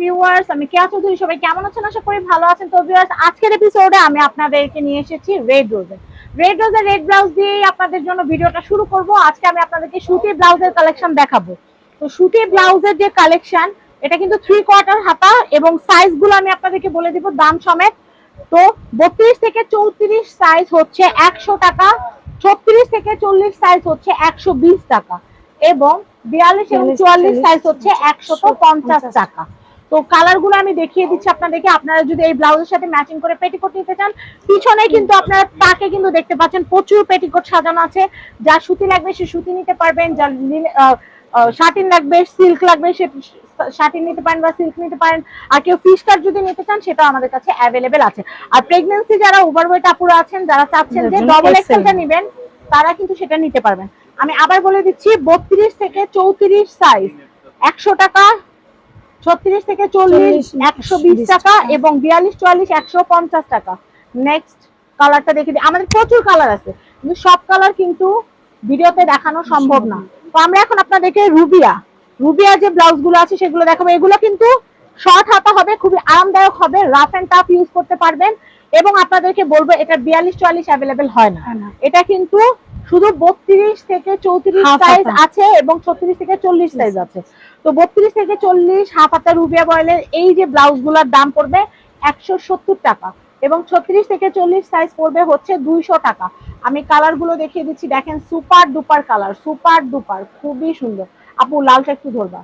Viewers আমি কেয়া চৌধুরী সবাই কেমন আছেন? আশা করি ভালো আছেন। তো ভিউয়ার্স আজকের এপিসোডে আমি আপনাদেরকে নিয়ে এসেছি রেড রোজে রেড রোজের রেড ব্লাউজ দিয়ে আপনাদের জন্য ভিডিওটা শুরু করব। আজকে আমি আপনাদেরকে সুতি ব্লাউজের কালেকশন দেখাবো। তো সুতি ব্লাউজের যে কালেকশন এটা কিন্তু থ্রি কোয়ার্টার হাতা এবং সাইজগুলো আমি আপনাদেরকে বলে দিব। দাম সমেত তো বত্রিশ থেকে চৌত্রিশ সাইজ হচ্ছে একশো টাকা ছত্রিশ থেকে চল্লিশ সাইজ হচ্ছে একশো বিশ টাকা এবং বিয়াল্লিশ এবং চুয়াল্লিশ সাইজ হচ্ছে একশো পঞ্চাশ। টাকা। তো কালারগুলো আমি দেখিয়ে দিচ্ছি আপনাদেরকে। আপনারা যদি এই ব্লাউজের সাথে ম্যাচিং করে পেটিকোট নিতে চান পিছনে কিন্তু আপনারা তাকে কিন্তু দেখতে পাচ্ছেন। প্রচুর পেটিকোট সাজানো আছে। যা সুতি লাগবে সে সুতি নিতে পারবেন যা শার্টিন লাগবে সিল্ক লাগবে সে শার্টিন নিতে পারেন বা সিল্ক নিতে পারেন। আর কেউ ফিশ কাট যদি নিতে চান সেটাও আমাদের কাছে অ্যাভেলেবেল আছে। আর প্রেগন্যান্সি যারা ওভারওয়েট আপুরা আছেন যারা চাচ্ছেন যে ডবল এক্সেলটা নেবেন তারা কিন্তু সেটা নিতে পারবেন। আমি আবার বলে দিচ্ছি বত্রিশ থেকে চৌত্রিশ সাইজ একশো টাকা ছত্রিশ থেকে চল্লিশ একশো বিশ টাকা। এবং বিয়াল্লিশ চুয়াল্লিশ একশো পঞ্চাশ টাকা। নেক্সট কালারটা দেখে দিই। আমাদের প্রচুর কালার আছে। কিন্তু সব কালার কিন্তু ভিডিওতে দেখানো সম্ভব না। তো আমরা এখন আপনাদেরকে রুবিয়া রুবিয়া যে ব্লাউজগুলো আছে সেগুলো দেখাবো। এগুলো কিন্তু শর্ট হাতা হবে খুবই আরামদায়ক হবে রাফ অ্যান্ড টাফ ইউজ করতে পারবেন। এবং আপনাদেরকে বলব এটা বিয়াল্লিশ চুয়াল্লিশ অ্যাভেলেবেল হয় না। এটা কিন্তু শুধু বত্রিশ থেকে চৌত্রিশ সাইজ আছে এবং ছত্রিশ থেকে চল্লিশ সাইজ আছে। তো বত্রিশ থেকে চল্লিশ হাফ হাতা রুবিয়া বয়েলের এই যে ব্লাউজগুলার দাম পড়বে একশো সত্তর টাকা এবং ছত্রিশ থেকে চল্লিশ সাইজ পড়বে হচ্ছে দুইশো টাকা। আমি কালারগুলো দেখিয়ে দিচ্ছি দেখেন super duper colour super duper খুবই সুন্দর। আপু লালটা একটু ধরবা।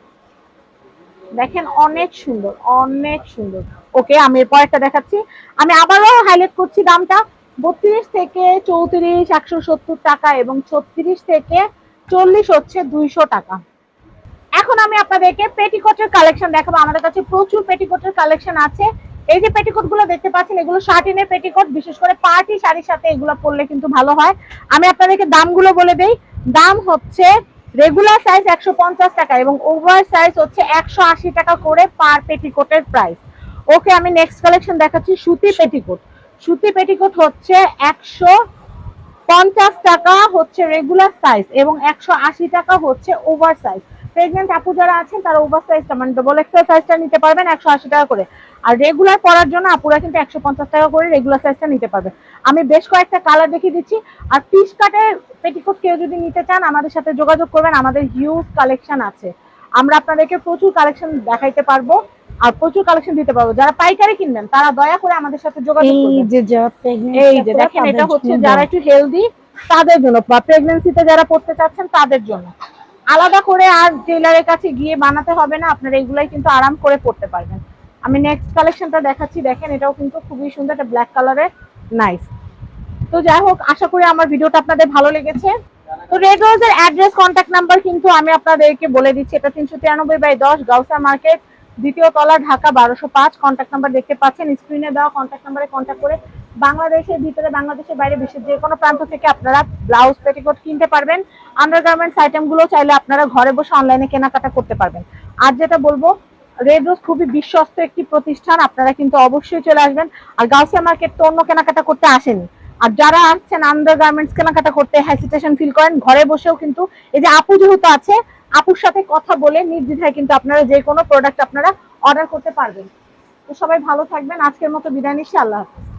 দেখেন, অনেক সুন্দর অনেক সুন্দর। ওকে, আমি এরপর একটা দেখাচ্ছি। আমি আবারও হাইলাইট করছি দামটা। বত্রিশ থেকে চৌত্রিশ, একশো সত্তর টাকা এবং ছত্রিশ থেকে চল্লিশ হচ্ছে দুইশো টাকা। এখন আমি আপনাদেরকে পেটিকোটের কালেকশন দেখাবো। আমাদের কাছে প্রচুর পেটিকোটের কালেকশন আছে। এই যে পেটিকোটগুলো দেখতে পাচ্ছেন, এগুলো শার্টিনের পেটিকোট, বিশেষ করে পার্টি শাড়ির সাথে এগুলো পরলে কিন্তু ভালো হয়। আমি আপনাদেরকে দামগুলো বলে দেই। দাম হচ্ছে রেগুলার সাইজ একশো পঞ্চাশ টাকা এবং ওভার সাইজ হচ্ছে একশো আশি টাকা করে পার পেটিকোটের প্রাইস ওকে আমি নেক্সট কালেকশন দেখাচ্ছি সুতি পেটিকোট সুতি পেটিকোট হচ্ছে একশো পঞ্চাশ টাকা হচ্ছে রেগুলার সাইজ এবং একশো আশি টাকা হচ্ছে ওভার সাইজ প্রেগনেন্ট আপু যারা আছেন তারা ওভার সাইজটা মানে ডবল এক্সেল সাইজটা নিতে পারবেন একশো আশি টাকা করে। আর রেগুলার পরার জন্য আপুরা কিন্তু একশো পঞ্চাশ টাকা করে রেগুলার সাইজটা নিতে পারবে। আমি বেশ কয়েকটা কালার দেখিয়ে দিচ্ছি। আর পিস কাটের পেটিকোট কেউ যদি নিতে চান আমাদের সাথে যোগাযোগ করবেন। আমাদের হিউজ কালেকশন আছে। আমরা আপনাদেরকে প্রচুর কালেকশন দেখাইতে পারব আর প্রচুর কালেকশন দিতে পারব। যারা পাইকারি কিনবেন তারা দয়া করে আমাদের সাথে যোগাযোগ করবেন। এই যে দেখেন এটা হচ্ছে যারা একটু হেলদি তাদের জন্য। বা প্রেগনেন্সিতে যারা পড়তে চাচ্ছেন তাদের জন্য। আলাদা করে আর টেলারের কাছে গিয়ে বানাতে হবে না, আপনারা এগুলাই কিন্তু আরাম করে পড়তে পারবেন। আমি নেক্সট কালেকশনটা দেখাচ্ছি, দেখেন এটাও কিন্তু খুবই সুন্দর একটা ব্ল্যাক কালারের নাইস তো যাই হোক, আশা করি আমার ভিডিওটা আপনাদের ভালো লেগেছে। তো রেড রোজের অ্যাড্রেস কন্ট্যাক্ট নাম্বার কিন্তু আমি আপনাদেরকে বলে দিচ্ছি, এটা তিনশো তিরানব্বই বাই দশ গাউসা মার্কেট, দ্বিতীয় তলা, ঢাকা বারোশো পাঁচ কন্ট্যাক্ট নাম্বার দেখতে পাচ্ছেন স্ক্রিনে দেওয়া কন্ট্যাক্ট নাম্বারে কন্ট্যাক্ট করে বাংলাদেশের ভিতরে, বাংলাদেশের বাইরে, বিশ্বের যে কোনো প্রান্ত থেকে আপনারা ব্লাউজ পেটিকোট কিনতে পারবেন। আন্ডারগার্মেন্টস আইটেমগুলো চাইলে আপনারা ঘরে বসে অনলাইনে কেনাকাটা করতে পারবেন। আর যেটা বলব রেড রোজ খুবই বিশ্বস্ত একটি প্রতিষ্ঠান, আপনারা কিন্তু অবশ্যই চলে আসবেন। আর গাউসিয়া মার্কেট তো অন্য কেনাকাটা করতে আসেনি। আর যারা আসছেন আন্ডার গার্মেন্টস কেনাকাটা করতে হেসিটেশন ফিল করেন, ঘরে বসেও কিন্তু এই যে আপু যেহেতু আছে, আপুর সাথে কথা বলে নির্দ্বিধায় কিন্তু আপনারা যে কোনো প্রোডাক্ট আপনারা অর্ডার করতে পারবেন। তো সবাই ভালো থাকবেন। আজকের মতো বিদায় নিচ্ছি। আল্লাহ হাফিজ।